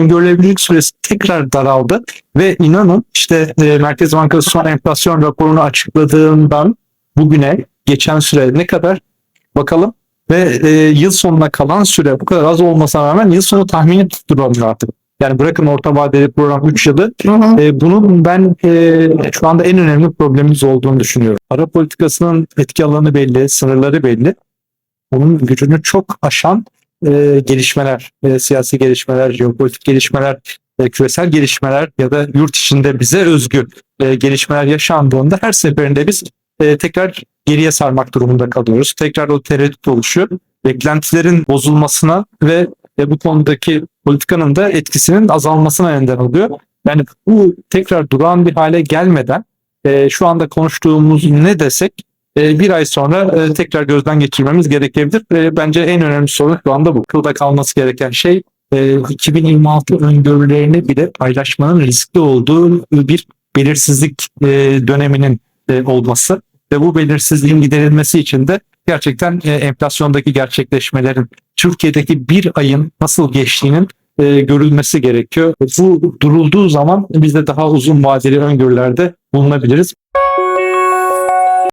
öngörülebilirlik süresi tekrar daraldı ve inanın işte e, Merkez Bankası son enflasyon raporunu açıkladığından bugüne geçen süre ne kadar bakalım ve e, yıl sonuna kalan süre bu kadar az olmasına rağmen yıl sonu tahmini tutturamıyor artık. Yani bırakın orta vadeli program 3 yılı Hı hı. e, bunun ben e, şu anda en önemli problemimiz olduğunu düşünüyorum. Para politikasının etki alanı belli, sınırları belli. Onun gücünü çok aşan e, gelişmeler, e, siyasi gelişmeler, jeopolitik gelişmeler, e, küresel gelişmeler ya da yurt içinde bize özgü e, gelişmeler yaşandığında her seferinde biz e, tekrar geriye sarmak durumunda kalıyoruz. Tekrar o tereddüt oluşuyor. Beklentilerin bozulmasına ve e, bu konudaki politikanın da etkisinin azalmasına neden oluyor. Yani bu tekrar durağan bir hale gelmeden e, şu anda konuştuğumuz ne desek bir ay sonra e, tekrar gözden geçirmemiz gerekebilir. E, bence en önemli sorun şu anda bu. Kılda kalması gereken şey e, 2026 öngörülerini bile paylaşmanın riskli olduğu bir belirsizlik e, döneminin e, olması ve bu belirsizliğin giderilmesi için de gerçekten e, enflasyondaki gerçekleşmelerin Türkiye'deki bir ayın nasıl geçtiğinin e, görülmesi gerekiyor. Bu durulduğu zaman biz de daha uzun vadeli öngörülerde bulunabiliriz.